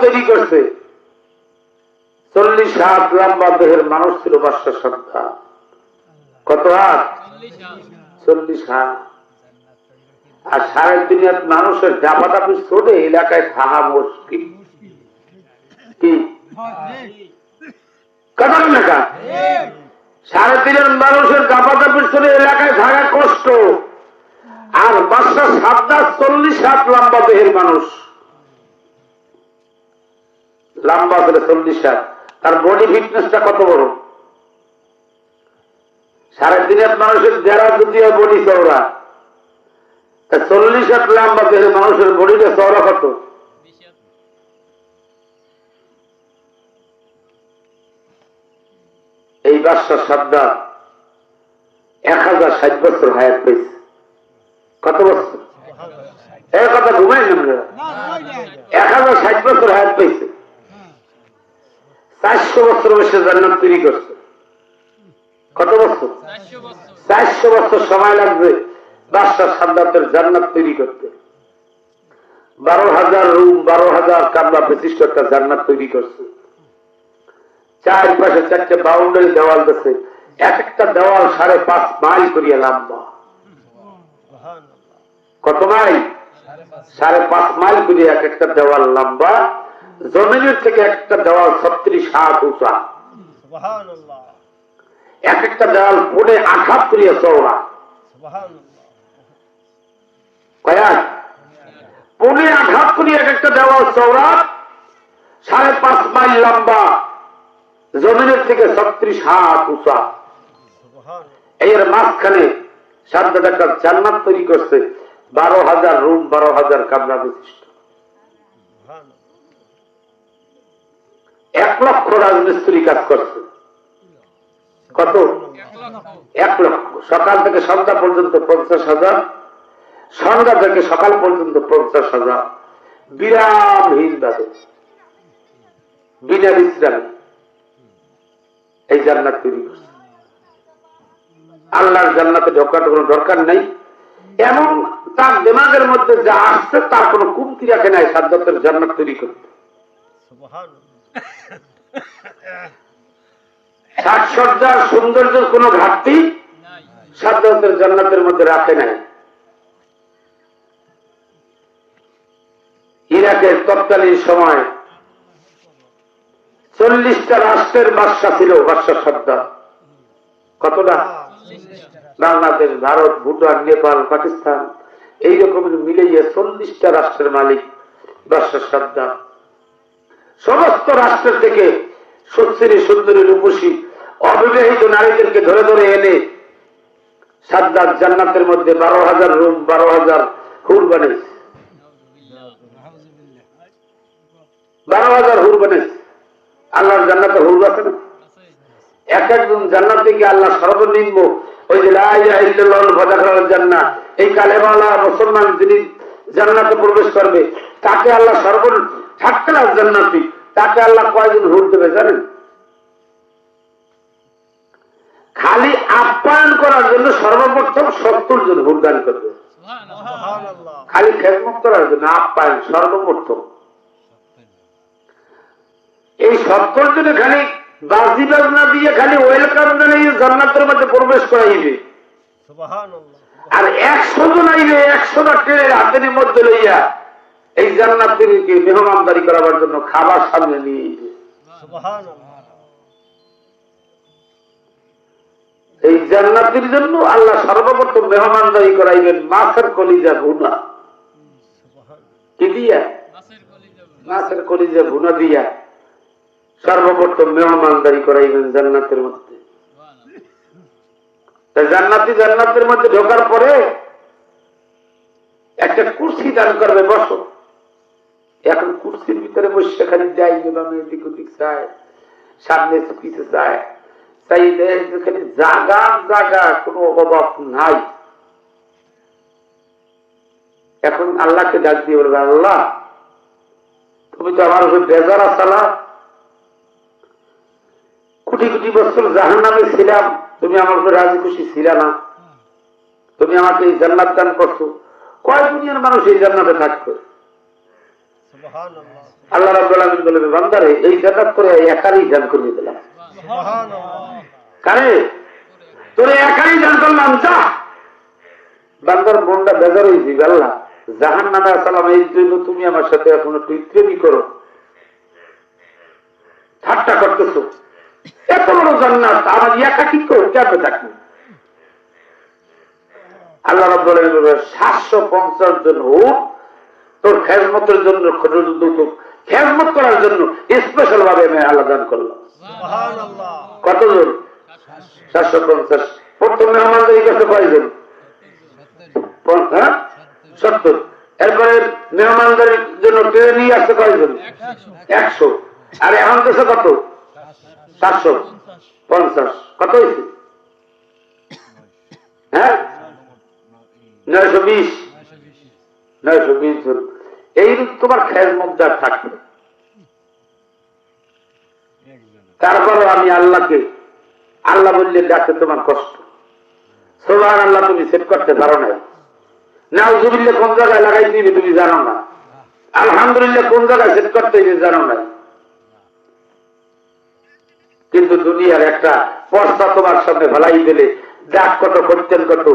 তৈরি করছে। চল্লিশ হাত লম্বা দেহের মানুষ ছিল বাদশাহ সন্তান কত হাত? চল্লিশ হাত। আর সাড়ে তিন হাত মানুষের জাপাটাপি ছোটে এলাকায় থাকা মুশকিল। কি? সাড়ে তিন এলাকায় থাকা কষ্ট। আর বাদশা সাতটা চল্লিশ হাত লম্বা দেহের মানুষ। লম্বা করে চল্লিশ হাত। তার বডি ফিটনেসটা কত বড়? সাড়ে তিন হাত মানুষের দেড়া দুটিয়া বডি চওড়া। তা চল্লিশ হাত লম্বা দেহের মানুষের বডিটা চওড়া কত? এই বাদশা সাদ্দা এক হাজার ষাট বছর হায়াত পেয়েছে। কত বছর? এই কথা ঘুমাই এক হাজার ষাট বছর হায়াত পেয়েছে। চারশো বছর বসে জান্নাত তৈরি করছে। কত বছর? চারশো বছর। সময় লাগবে বাদশাহ সাদ্দাতের জান্নাত তৈরি করতে। বারো হাজার রুম বারো হাজার কামলা বিশিষ্ট একটা জান্নাত তৈরি করছে। চার পাশে চারটে বাউন্ডারি দেওয়াল দিচ্ছে এক একটা দেওয়াল সাড়ে পাঁচ মাইল করিয়া লম্বা। কত মাইল? সাড়ে পাঁচ মাইল করিয়া এক একটা দেওয়াল লম্বা। জমিনের থেকে একটা দেওয়াল ছত্রিশ হাত উঁচা। এক একটা দেওয়াল পুনে আঘাত করিয়া চৌড়া কয়াক পুনে আঘাত করিয়া এক একটা দেওয়াল চৌড়া সাড়ে পাঁচ মাইল লম্বা জমিনের থেকে ছত্রিশ হাত উঁচা। এর মাঝখানে সাদ্দাত একটা জান্নাত তৈরি করছে বারো হাজার রুম বারো হাজার কামরা বিশিষ্ট এক লক্ষ রাজমিস্ত্রি কাজ করছে। কত? এক লক্ষ। সকাল থেকে সন্ধ্যা পর্যন্ত পঞ্চাশ হাজার। সন্ধ্যা থেকে সকাল পর্যন্ত পঞ্চাশ হাজার। বিরামহীন ভাবে বিনা বিশ্রামে। এই জান্নাত তৈরি করছে। আল্লাহর জান্নাতে ঢোকার কোনো দরকার নাই। এমন তার দিমাগের মধ্যে যা আসছে, তার কোনো কুমতি রাখে নাই সাদ্দাতের জান্নাত তৈরি করতে। সাজসজ্জার সৌন্দর্যের কোনো ঘাটতি সাদ্দাতের জান্নাতের মধ্যে রাখে নাই। ইরাকের তৎকালীন সময় চল্লিশটা রাষ্ট্রের বাদশা ছিল বাদশা সর্দার কতটা? বাংলাদেশ, ভারত, ভুটান, নেপাল, পাকিস্তান, এইরকম মিলিয়ে চল্লিশটা রাষ্ট্রের মালিক বাদশা সর্দার সমস্ত রাষ্ট্র থেকে সুশ্রী সুন্দরী রূপসী অবিবাহিত নারীদেরকে ধরে ধরে এনে সাদ্দার জান্নাতের মধ্যে বারো হাজার রুম, বারো হাজার হুর বানিয়েছে বারো হাজার হুর বানিয়েছে আল্লাহর জান্নাতের হুর আছে না? এক একজন জান্নাত থেকে আল্লাহ সর্বনিম্ন ওই যে জান্না এই কালেমালা মুসলমান যিনি জান্নাতে প্রবেশ করবে, তাকে আল্লাহ সর্ব ক্লাস জান্নাতি তাকে আল্লাহ কয়জন হুর দেবে জানেন? খালি আপ্যায়ন করার জন্য সর্বপ্রথম সত্তর জন হুর দান করবে খালি খেদমত করার জন্য আপ্যায়ন সর্বপ্রথম। এই সত্তর জনে খালি বাজি বাজনা দিয়ে খালি ওয়েলকাম জানিয়ে জান্নাতের মধ্যে প্রবেশ করাইবে। আর একশো জন আইবে একশো ট্রেনের হাতের মধ্যে লইয়া এই জান্নাতকে মেহমানদারি করাবার জন্য খাবার সামনে নিয়ে এই জান্নাতের জন্য আল্লাহ সর্বপ্রথম মেহমানদারি করাইবেন মাছের কলিজা ভুনা। কি দিয়া? মাছের কলিজা ভুনা দিয়া সর্বপ্রথম মেহমানদারি করাইবেন জান্নাতের মধ্যে। জান্নাতি জান্নাতের মধ্যে ঢোকার পরে একটা কুর্সি দান করবে, বসো। এখন কুর্সির ভিতরে বসে খালি যাই যেভাবে এদিক ওদিক চায়, সামনে পিছে চায়। দেয় যে জাগা জাগা, কোনো অভাব নাই। এখন আল্লাহকে ডাক দিয়ে বলবে, আল্লাহ, তুমি তো আমার উপর বেজার আসালা কোটি কোটি বছর জাহান নামে ছিলাম, তুমি আমার উপরে রাজি খুশি ছিল না। তুমি আমাকে এই জান্নাত দান করছ। কয় দুনিয়ার মানুষ এই জান্নাতে থাকবে? আল্লাহ রাব্বুল আলামিন বলবে বান্দারে এই করে একারই দান করে দিলাম। সুবহানাল্লাহ। কারে? তোরে একাই দান করলাম যা। বান্দার মনটা বেজার আল্লাহ। জাহান নামে এই জন্য তুমি আমার সাথে এখন একটু ইত্রেমি করো ঠাট্টা করতেছো। এত বড় জান্নাত আমার একা কি করো কেমন থাকি আল্লাহ বলবে সাতশো পঞ্চাশ জন হোক তোর খেজমতের জন্য খেজমত করার জন্য স্পেশাল ভাবে আমি আল্লাহ দান করলাম। কতজন? চারশো পঞ্চাশ। প্রথমে আমাদের এই কাছে কয়জন? হ্যাঁ? সত্তর। এরপরে মেহমানদারির জন্য ট্রেনে নিয়ে আসতে কয়জন? একশো। আর এখন দেশে কত? চারশো। পঞ্চাশ। কত হয়েছে? হ্যাঁ? নয়শো বিশ। নয়শো বিশ জন। এই তোমার খেয়াল মুদ্রা থাকবে। তারপরও আমি আল্লাহকে, আল্লাহ বললে ডাকতে তোমার কষ্ট। সোলার আল্লাহ তুমি সেট করতে পারো নাই। নাউজুবিল্লাহ, কোন জায়গায় লাগাই দিবে তুমি জানো না। আলহামদুলিল্লাহ, কোন জায়গায় সেট করতে হবে জানো না কিন্তু দুনিয়ার একটা পর্দা তোমার সামনে ভালাই দিলে ডাক কত করতেন কত,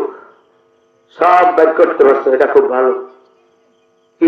সব বের করতে পারছ, এটা খুব ভালো। কি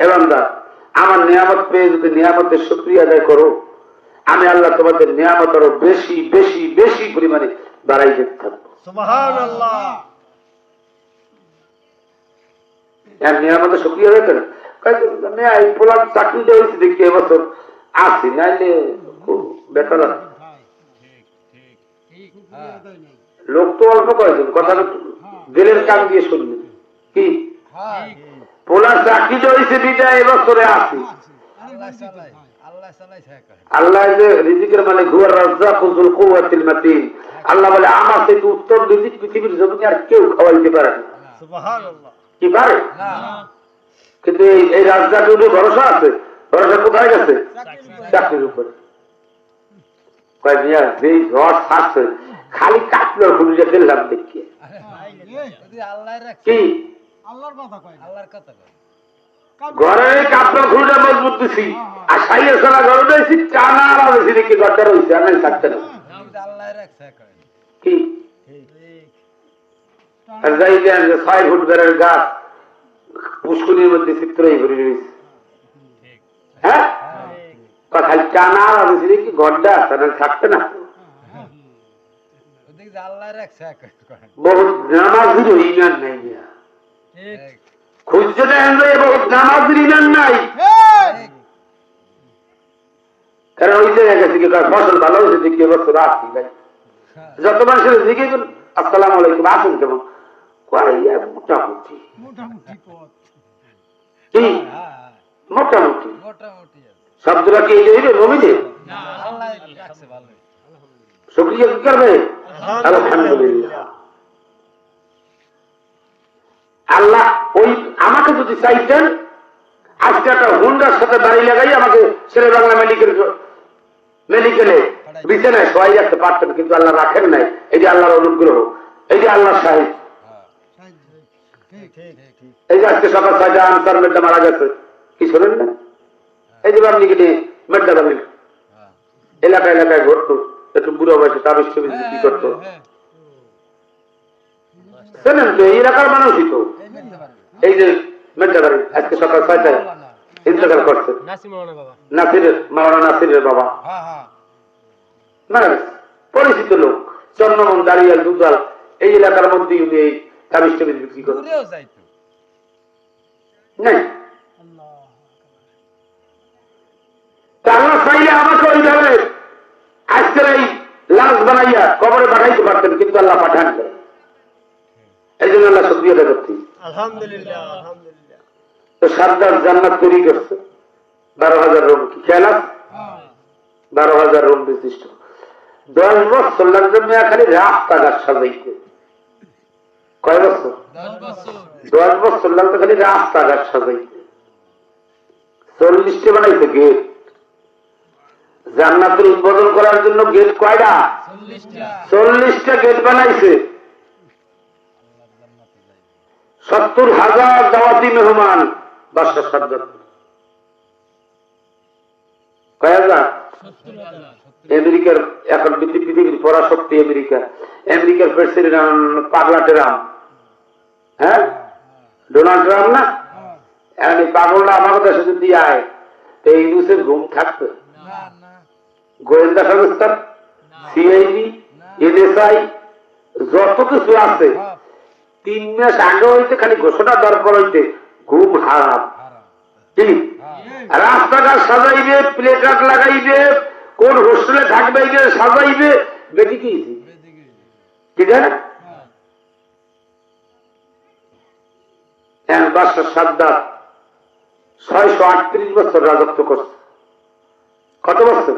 এ আমার নিয়ামত পেয়ে যদি নিয়ামতের শুকরিয়া আদায় করো আমি আল্লাহ তোমাদের নিয়ামত আরও বেশি বেশি বেশি পরিমাণে বাড়াই যেতে থাকব। নিয়ামতের শুকরিয়া আদায় করেন? আমি এই পোলার হয়েছে দেখি এবছর আসি নাইলে খুব বেকার লোক তো অল্প কয়েকজন কথাটা দিলের কান দিয়ে শুনলেন কি? পোলার চাকরি হয়েছে দিটা এবছরে আসি আল্লাহ যে রিজিকের মানে ঘুয়ার রাজা কুজুল কুয়াতিল মাতিন। আল্লাহ বলে আমার থেকে উত্তর রিজিক পৃথিবীর জমিনে আর কেউ খাওয়াইতে পারে কি পারে? কিন্তু এই- ভরসা আছে? ভরসা কোথায় গেছে? চাকরির উপরে। যেই ঝড় থাকছে খালি কাটলো খুঁজে দিলাম দেখিয়ে কি? ঘরের কাপড় খুঁজে মজবুত দিছি। আর সাইয়ে সারা ঘরে দিয়েছি টানা আর বেশি দেখি ঘরটা রয়েছে আর নাই থাকতে না। কি? আর যাই দেন যে ছয় ফুট বেড়ের গাছ পুষ্করির মধ্যে চিত্রই ভরে রয়েছে। হ্যাঁ? খালি টানা আর বেশি দেখি ঘরটা আছে আর থাকতে না। বহুত নামাজির ইমান নাই খুঁজছে দেখেন যে বহুত নামাজির নাই কারণ ওই জায়গায় গেছে কি ফসল ভালো হয়েছে দেখি এবছর আসি ভাই যত মানুষের দিকে আসসালাম আলাইকুম আসুন কেমন মোটামুটি মোটামুটি শব্দটা কি এই যে শুক্রিয়া কি করবে আলহামদুলিল্লাহ আল্লাহ ওই আমাকে যদি চাইতেন আজকে একটা হুন্ডার সাথে বাড়ি লাগাই আমাকে ছেলে বাংলা মেডিকেল মেডিকেলে বিছানায় সবাই রাখতে পারতেন কিন্তু আল্লাহ রাখেন নাই। এই যে আল্লাহর অনুগ্রহ এই যে আল্লাহ সাহেব এই যে আজকে সকাল ছয়টা আনসার মেডটা মারা গেছে। কি শোনেন না? এই যে আপনি কিনে মেডটা বানিয়ে এলাকা এলাকায় ঘটতো একটু বুড়ো বয়সে তার ছবি বিক্রি করতো। তো এই এলাকার মানুষই তো। এই যে আজকে সকাল ছয়টায় ইন্তকাল করছে। নাসিরের মাওলানা নাসিরের বাবা। মারা গেছে পরিচিত লোক চন্দ্রমন দাঁড়িয়াল দুদাল এই এলাকার মধ্যেই উনি এই তাবিজ টাবিজ বিক্রি করতেন। নাই। আল্লাহ চাইলে আমাকে ওই ধরনের আজকের এই লাশ বানাইয়া কবরে পাঠাইতে পারতেন কিন্তু আল্লাহ পাঠান। এই জন্য আল্লাহ করছি। তো সারদার জান্নাত তৈরি করছে। বারো হাজার রুম কি খেয়াল বারো হাজার রুম বিশিষ্ট দশ বছর লাগবে মেয়া খালি রাস্তাঘাট সাজাইতে। কয় বছর? দশ বছর। লাগবে খালি রাস্তাঘাট সাজাইতে। চল্লিশটা বানাইছে গেট। জান্নাতের উদ্বোধন করার জন্য গেট কয়টা? চল্লিশটা গেট বানাইছে। সত্তর হাজার দাওয়াতি মেহমান বাদশাহ সাজ্জাদ। কয় আমেরিকার এখন পৃথিবী- পৃথিবীর পরাশক্তি আমেরিকা। আমেরিকার প্রেসিডেন্ট পাগলা ট্রাম হ্যাঁ? ডোনাল্ড ট্রাম্প না? এখন এই পাগলটা আমার দেশে যদি আয় তো এই নিউজের ঘুম থাকবে? গোয়েন্দা সংস্থার সিআইডি এনএসআই যত কিছু আছে তিন মাস আগে হইতে খালি ঘোষণা দরকার হইতে ঘুম হারাম। রাস্তাঘাট সাজাইবে প্লে কার্ড লাগাইবে কোন হোস্টেলে থাকবে সাজাইবে বেটি কি ঠিক আছে হ্যাঁ ছয়শো আটত্রিশ বছর রাজত্ব করছে। কত বছর?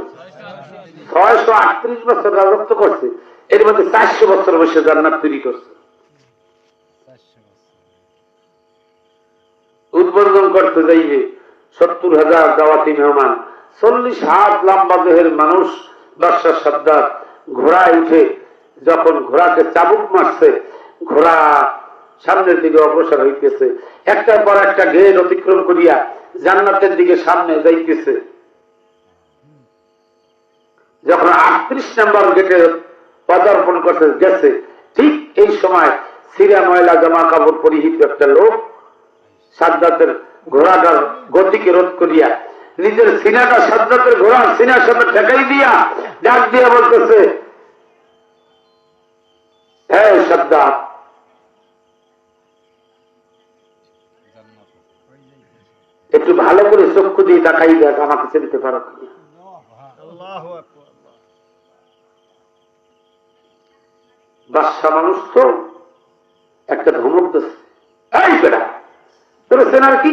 ছয়শো আটত্রিশ বছর রাজত্ব করছে। এর মধ্যে চারশো বছর বসে জান্নাত তৈরি করছে। উদ্বোধন করতে যাইবে। সত্তর হাজার দাওয়াতি মেহমান, চল্লিশ হাত লম্বা দেহের মানুষ, বাদশাহ সাদ্দার ঘোড়ায় উঠে যখন ঘোড়াকে চাবুক মারছে, ঘোড়া সামনের দিকে অগ্রসর হইতেছে। একটার পর একটা গেট অতিক্রম করিয়া জান্নাতের দিকে সামনে যাইতেছে। যখন আটত্রিশ নম্বর গেটে পদার্পণ করতে গেছে, ঠিক এই সময় সিরা ময়লা জামা কাপড় পরিহিত একটা লোক সাদ্দাতের ঘোড়াটার গতিকে রোধ করিয়া নিজের সিনাটা সাদ্দাতের ঘোড়ার সিনার সাথে ঠেকাই দিয়া ডাক দিয়া বলতেছে হ্যাঁ সাদ্দাত একটু ভালো করে চক্ষু দিয়ে তাকাই দেখ আমাকে চিনতে পারো। বাদশা মানুষ তো একটা ধমক দিচ্ছে এই বেড়া কি?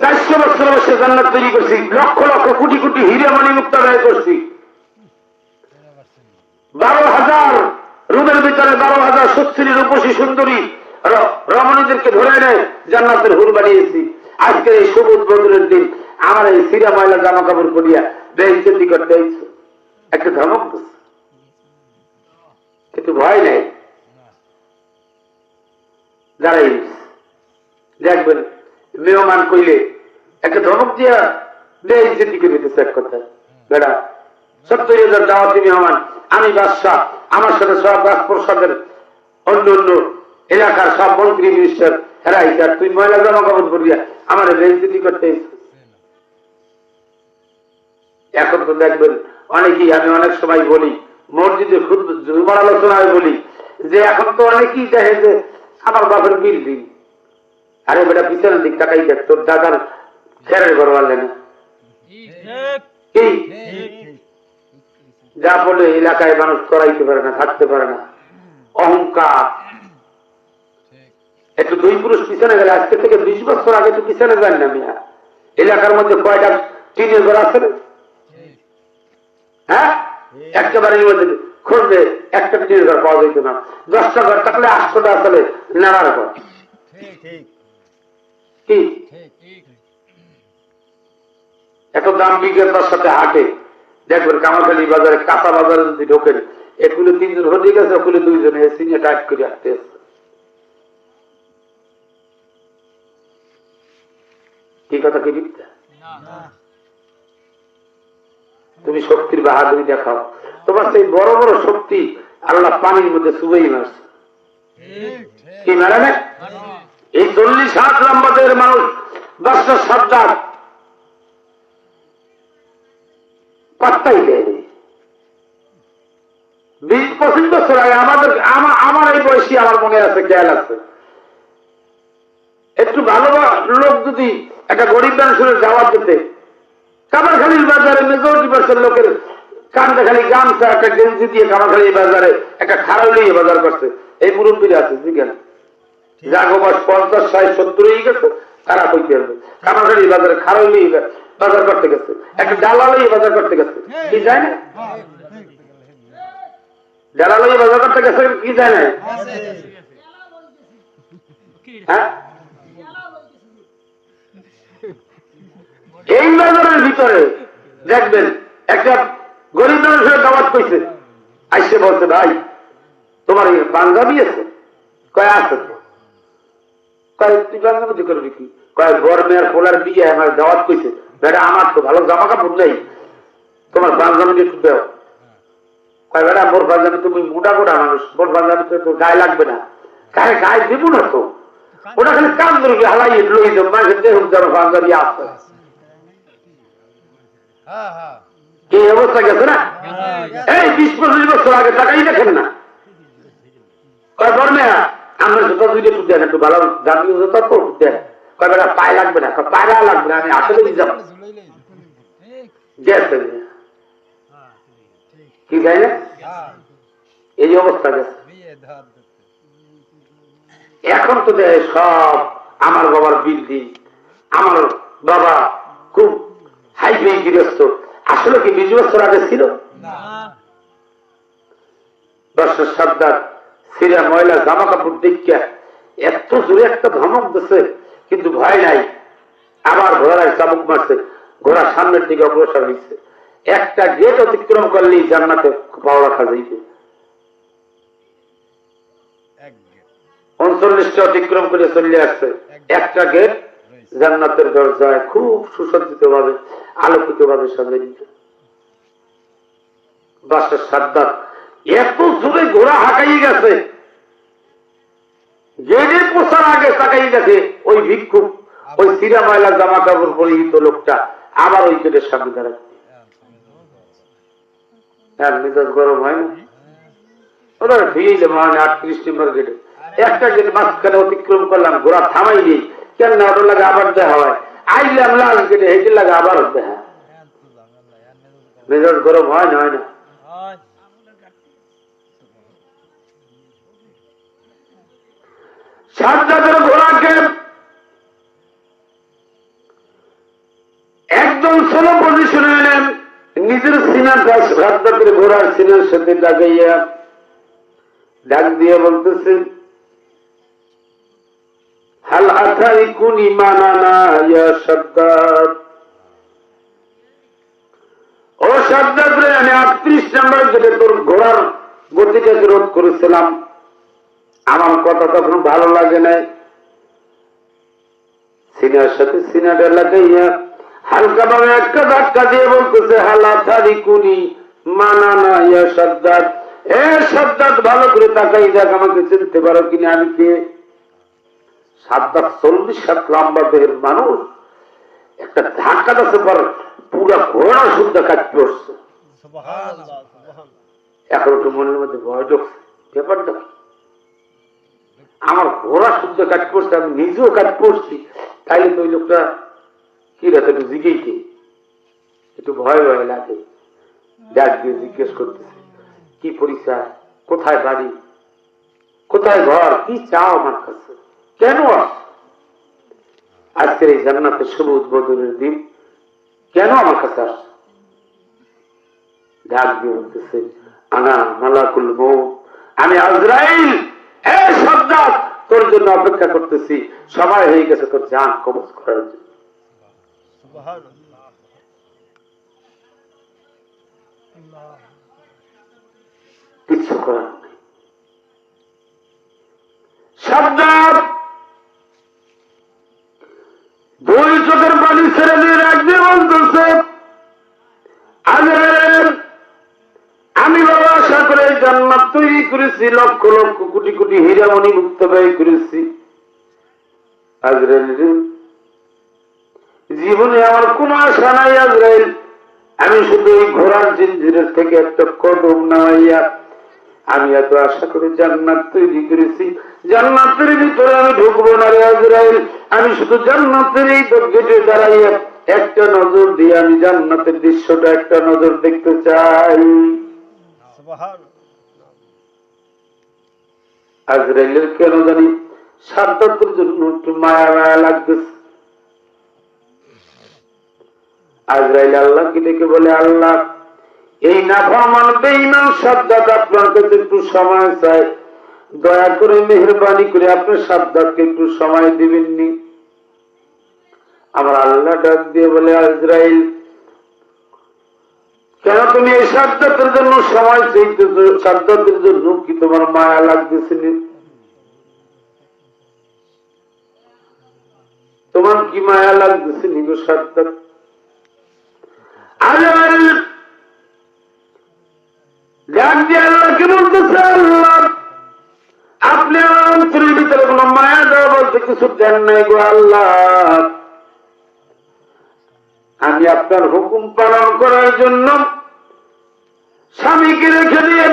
চারশো বছর বসে জান্নাত তৈরি করছি, লক্ষ লক্ষ কোটি কোটি হিরে মণি মুক্ত ব্যয় করছি। বারো হাজার ভিতরে বারো হাজার রূপসী সুন্দরী রমণীদেরকে ধরে এনে জান্নাতের হুর বানিয়েছি। আজকের এই সবুজ বদলের দিন, আমার এই সিরা ময়লা জামা কাপড় করিয়া বেইজ্জতি করতে একটা ধমক কিন্তু ভয় নেই। দাঁড়াই দেখবেন মেহমান কইলে, একটা ধমক দিয়া বেইজ্জতি করে দিতেছে এক কথায় বেড়া, সত্তর হাজার দাওয়াতি মেহমান, আমি বাদশাহ, আমার সাথে সব রাজপ্রসাদের অন্য অন্য এলাকার সব মন্ত্রী মিনিস্টার হেরা হিসাব তুই ময়লা কাপড় করিয়া আমার বেইজ্জতি করতে এখন তো দেখবেন, অনেকেই আমি অনেক সময় বলি, মসজিদে খুব জুমার আলোচনায় বলি, যে এখন তো অনেকেই দেখে যে আমার বাপের বিল্ডিং আরে বেটা, পিছনের দিক তাকাই দেখ, তোর দাদার ফেরের ঘর পারলে না যা বলে এলাকায় মানুষ চড়াইতে পারে না, থাকতে পারে না। অহংকার। একটু দুই পুরুষ পিছনে গেলে, আজকে থেকে বিশ বছর আগে তো পিছনে যান না মিয়া। এলাকার মধ্যে কয়টা টিনের ঘর আছে? হ্যাঁ? একেবারে খুঁজবে একটা টিনের ঘর পাওয়া যেত না। দশটা ঘর থাকলে আটশোটা আসলে নাড়ার ঘর। ঠিক ঠিক কি? এত দাম বিজ্ঞতার সাথে হাটে। দেখবেন কামাখালী বাজারে কাঁচা বাজারে যদি ঢোকেন এগুলো তিনজন হয়ে গেছে ওগুলো দুইজন এসে নিয়ে টাইট করে আসতে এসছে। কি কথা কি মিথ্যা? তুমি শক্তির বাহাদুরি দেখাও। তোমার সেই বড় বড় শক্তি আল্লাহ পানির মধ্যে সুবেই মারছে। কি মেলে না। এই চল্লিশ হাত লম্বা দেহের মানুষ দশটা সর্দার পাত্তাই দেয়নি। বিশ পঁচিশ বছর আগে আমাদের আমার এই বয়সী আমার মনে আছে, খেয়াল আছে। একটু ভালো লোক যদি একটা গরিব মানুষের যাওয়ার দিতে কামারখালীর বাজারে মেজরিটি পার্সেন্ট লোকের কান্দা খালি গামছা, একটা গেঞ্জি দিয়ে কামারখালী বাজারে একটা খারাপ নিয়ে বাজার করছে। এই মুরব্বীরা আছে, জিজ্ঞাসা। যাগো পঞ্চাশ ষাট সত্তর হয়ে গেছে তারা কইতে হবে কামাখালি বাজারে খারইলি বাজার করতে গেছে। একটা ডালালই বাজার করতে গেছে কি যায় না? ডালালই বাজার করতে গেছে কি যায় না? হ্যাঁ? এই বাজারের ভিতরে দেখবেন একটা গরিব মানুষের দাওয়াত কইছে আইসে বলছে ভাই তোমার পাঞ্জাবি আছে? কয় আছে। তো কয় তুই পাঞ্জাবি করবি কি? কয় গরমে আর পোলার বিয়ে আমার দাওয়াত কইছে। বেটা আমার তো ভালো জামা কাপড় নেই। তোমার পাঞ্জাবি একটু দেও। কয় বেটা মোর পাঞ্জাবি তুমি মোটা মোটা মানুষ। মোর পাঞ্জাবি তো গায়ে লাগবে না। গায়ে গায়ে দিব না তো। ওটা খালি কান ধরবি হালাই লই দেব মাঝে দেখুন যেন পাঞ্জাবি আছে। হ্যাঁ এই অবস্থা গেছে না? এই বিশ পঁচিশ বছর আগে টাকাই দেখেন না। কয় আমরা জুতা দুইটা একটু দেন একটু ভালো দামি জুতা তো বেটা পায়ে লাগবে না পায়রা লাগবে না আমি আসলে যাব। গেছে কি তাই না এই অবস্থা গেছে। এখন তো দেয় সব আমার বাবার বিল্ডিং আমার বাবা খুব হাইফাই গৃহস্থ আসলে কি বিশ বছর আগে ছিল? দর্শক সর্দার সিরা ময়লা জামা কাপড় দেখিয়া এত জোরে একটা ধমক দিছে কিন্তু ভয় নাই। আবার ঘোড়ায় চাবুক মারছে ঘোড়া সামনের দিকে অগ্রসর হয়েছে একটা গেট অতিক্রম করলেই জান্নাতে পাওয়া রাখা যাইবে। উনচল্লিশটা অতিক্রম করে চলে আসছে। একটা গেট জান্নাতের দরজায় খুব সুসজ্জিত ভাবে আলোকিত ভাবে সাজাইত বাসের সাদ্দার এত জোরে ঘোড়া হাঁকাই গেছে গেড়ে পোষার আগে তাকাই গেছে, ওই ভিক্ষুক, ওই সিরা ময়লা জামা কাপড় পরিহিত লোকটা আবার ওই গেটের সামনে দাঁড়ায়। হ্যাঁ মেজাজ গরম মানে একটা গেট অতিক্রম করলাম থামাই ওটা আবার দেখা হয়। লাগে আবার দেখা। গরম হয় না হয় না? সাজ্জাদের ঘোড়াকে একদম সোলো পজিশনে এলেন নিজের সিনাটা সাজ্জাদের ঘোড়ার সিনার সাথে লাগাইয়া ডাক দিয়ে বলতেছে, হাল আথাই কুন ইমানানা ইয়া সাদ্দাদ ও সাদ্দাদ রে, আমি আটত্রিশ নাম্বার গেটে তোর ঘোড়ার গতিটাকে রোধ করেছিলাম। আমার কথা তখন ভালো লাগে নাই। সিনার সাথে সিনাটা লাগাইয়া হালকা ভাবে একটা ধাক্কা দিয়ে বলতেছে হালা থারি কুনি মানানা ইয়া সাদ্দাদ এ সাদ্দাদ ভালো করে তাকাই দেখ আমাকে চিনতে পারো কিনা আমি কে? সাদ্দাদ চল্লিশ সাত লম্বা দেহের মানুষ। একটা ধাক্কা দাসে পর পুরা ঘোড়া শুদ্ধ কাজ করছে এখন একটু মনের মধ্যে ভয় ঢুকছে। ব্যাপারটা? আমার ঘোড়া শুদ্ধ কাজ করছে, আমি নিজেও কাজ করছি। তাইলে তো ওই লোকটা কি রাতে একটু জিগেইছে একটু ভয় ভয় লাগে। ডাক দিয়ে জিজ্ঞেস করতেছে, কি পরিচয়? কোথায় বাড়ি? কোথায় ঘর? কি চাও আমার কাছে? কেন আজকের এই জান্নাতের শুভ উদ্বোধনের দিন, কেন আমার কাছে আস ডাক দিয়ে বলতেছে, আনা মালাকুল মৌত আমি আজরাইল তোর জন্য অপেক্ষা করতেছি। সময় হয়ে গেছে তোর জান কবজ করার জন্য। কিছু নেই। সর্দার দুই চোখের পানি ছেড়ে দিয়ে করেছি, লক্ষ লক্ষ কোটি কোটি হীরামণি মুক্ত ব্যয় করেছি। আজরাইল জীবনে আমার কোনো আশা নাই আজরাইল। আমি শুধু এই ঘোড়ার জিঞ্জিরের থেকে একটা কদম নামাইয়া আমি এত আশা করে জান্নাত তৈরি করেছি। জান্নাতের ভিতরে আমি ঢুকবো না রে আজরাইল। আমি শুধু জান্নাতের এই গেটে দাঁড়াইয়া একটা নজর দিয়ে আমি জান্নাতের দৃশ্যটা, একটা নজর দেখতে চাই। আজরাইলের কেন জানি সাতটার জন্য একটু মায়া মায়া লাগবে। আজরাইল আল্লাহ কি দেখে বলে, আল্লাহ, এই নাফরমান, বেঈমান সাবধান আপনার কাছে একটু সময় চাই। দয়া করে মেহরবানি করে আপনার সাবধানকে একটু সময় দিবেননি। আমার আল্লাহ ডাক দিয়ে বলে, আজরাইল কেন তুমি এই সাদ্দাতের জন্য সময় চাইতেছ সাদ্দাতের জন্য কি তোমার মায়া লাগতেছে তোমার কি মায়া লাগতেছে নিগো সাদ্দাত আপনি আমার ভিতরে কোনো মায়া দেওয়া বলতে কিছু দেন নাই গো আল্লাহ। আপনার হুকুম পালন করার জন্য স্বামীকে রেখে দিয়ে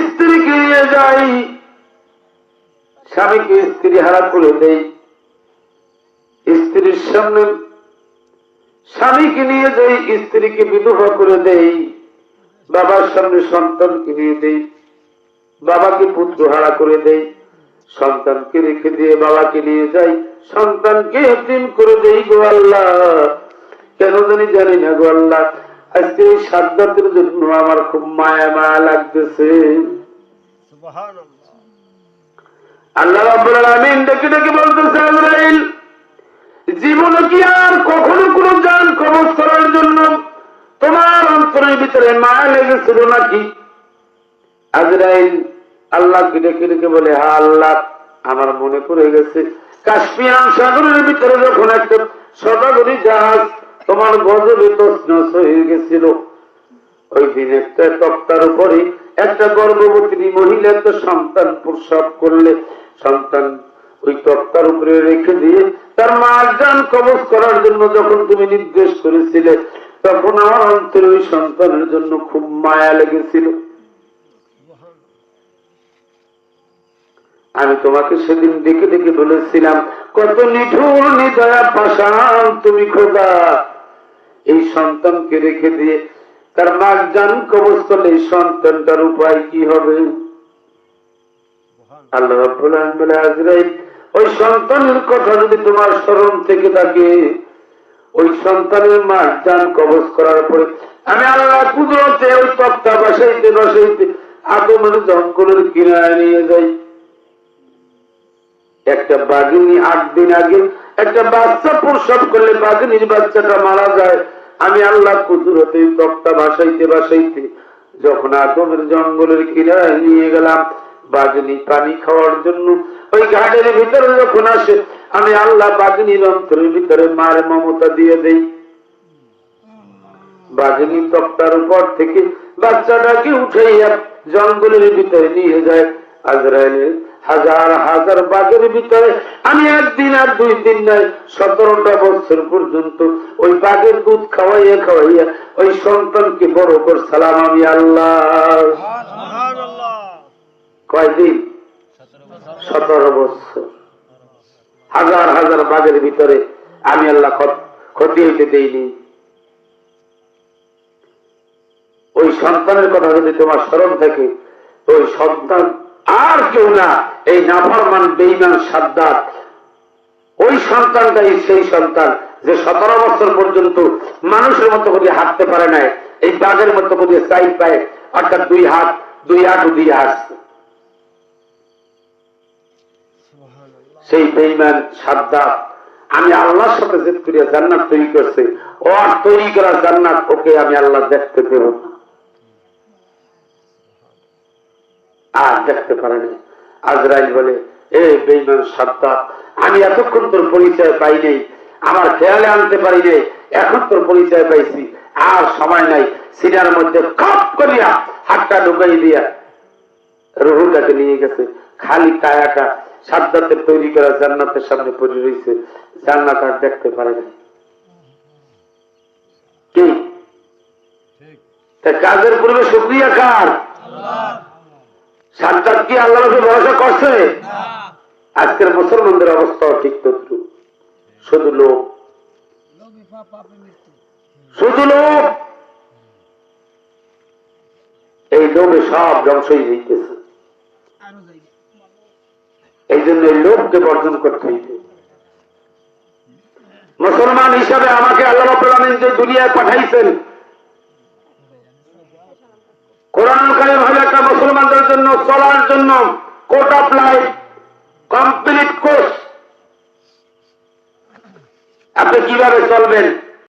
স্ত্রীকে নিয়ে যাই। স্বামীকে স্ত্রী হারা করে দেই। স্ত্রীর সামনে স্বামীকে নিয়ে যাই, স্ত্রীকে বিধবা করে দেই। বাবার সামনে সন্তানকে নিয়ে দেই। বাবাকে পুত্র হারা করে দেই। সন্তানকে রেখে দিয়ে বাবাকে নিয়ে যাই। সন্তানকে এতিম করে দেই গো আল্লাহ। কেন জানি জানি না গো আল্লাহ। আজকে এই সাদ্দাতের জন্য আমার খুব মায়া মায়া লাগতেছে। আল্লাহ আলামিন ডেকে ডেকে বলতেছে জীবনে কি আর কখনো কোনো জান কবজ করার জন্য তোমার অন্তরের ভিতরে মায়া লেগেছিল নাকি? আজরাইল আল্লাহকে ডেকে ডেকে বলে হা আল্লাহ, আমার মনে পড়ে গেছে। কাশ্মীর সাগরের ভিতরে যখন একটা সদাগরি জাহাজ তোমার গজবে তসনস হয়ে গেছিল, ওই দিন একটা তক্তার উপরে একটা গর্ভবতী মহিলা একটা সন্তান প্রসব করলে, সন্তান ওই তক্তার উপরে রেখে দিয়ে তার মার যান কবজ করার জন্য যখন তুমি নির্দেশ করেছিলে, তখন আমার অন্তরে ওই সন্তানের জন্য খুব মায়া লেগেছিল। আমি তোমাকে সেদিন দেখে দেখে বলেছিলাম, কত নিঠুর নিদয়া পাশান তুমি খোদা। এই সন্তানকে রেখে দিয়ে তার মার জান কবজ এই সন্তানটার উপায় কি হবে? ওই সন্তানের কথা যদি তোমার স্মরণ থেকে থাকে, ওই সন্তানের মা জান কবজ করার পরে আমি আল্লাহ কুদরতে ওই তক্তা বাসাইতে বাসাইতে আদমের জঙ্গলের কিনারে নিয়ে যাই। একটা বাঘিনী আট দিন আগে একটা বাচ্চা প্রসব করলে বাঘিনীর বাচ্চাটা মারা যায়। আমি আল্লাহ কুদরতে তক্তা বাসাইতে বাসাইতে যখন আদমের জঙ্গলের কিনারে নিয়ে গেলাম বাঘিনী পানি খাওয়ার জন্য ওই ঘাটের ভিতরে যখন আসে, আমি আল্লাহ বাঘিনীর অন্তরের ভিতরে মার মমতা দিয়ে দেই। বাঘিনী তক্তার উপর থেকে বাচ্চাটাকে উঠাইয়া জঙ্গলের ভিতরে নিয়ে যায়। আজরাইলের হাজার হাজার বাঘের ভিতরে। আমি একদিন আর দুই দিন নাই, সতেরোটা বছর পর্যন্ত ওই বাঘের দুধ খাওয়াইয়া খাওয়াইয়া ওই সন্তানকে বড় কর সালাম আমি আল্লাহ। কয়দিন? সতেরো বছর। হাজার হাজার বাঘের ভিতরে আমি আল্লাহ ক্ষতি হইতে দেইনি। ওই সন্তানের কথা যদি তোমার স্মরণ থাকে, ওই সন্তান আর কেউ না। এই নাফরমান বেইমান সাদ্দাত ওই সন্তানটাই সেই সন্তান যে সতেরো বছর পর্যন্ত মানুষের মতো করে হাঁটতে পারে নাই, এই বাঘের মতো করে চাই পায়, অর্থাৎ দুই হাত দুই হাত দিয়ে আসছে সেই বেইমান সাদ্দাত আমি আল্লাহর সাথে জেদ করিয়া জান্নাত তৈরি করছে। ও, আর তৈরি করা জান্নাত, ওকে আমি আল্লাহ দেখতে দেব। না আর দেখতে পারেনি আজরাইল বলে এ বেইমান সাদ্দাত আমি এতক্ষণ তোর পরিচয় পাই নাই আমার খেয়ালে আনতে পারি নাই এখন তোর পরিচয় পাইছি আর সময় নাই সিনার মধ্যে কপ করিয়া হাতটা ঢুকাই দিয়া রুহুটাকে নিয়ে গেছে খালি কায়াটা সাদ্দাতের তৈরি করা জান্নাতের সামনে পড়ে রয়েছে জান্নাত আর দেখতে পারে না। কি? তা কাজের পূর্বে শুক্রিয়া কার? সাদ্দাত কি আল্লাহর ভরসা করছে? আজকের মুসলমানদের অবস্থাও ঠিক তদ্রু শুধু লোক শুধু লোক এই লোভে সব ধ্বংসই হইতেছে এই জন্য লোভকে বর্জন করতে হইবে। মুসলমান হিসাবে আমাকে আল্লাহ যে দুনিয়ায় পাঠাইছেন কোরআন ভাবে একটা মুসলমানদের জন্য, চলার জন্য court of life complete course আপনি কীভাবে চলবেন?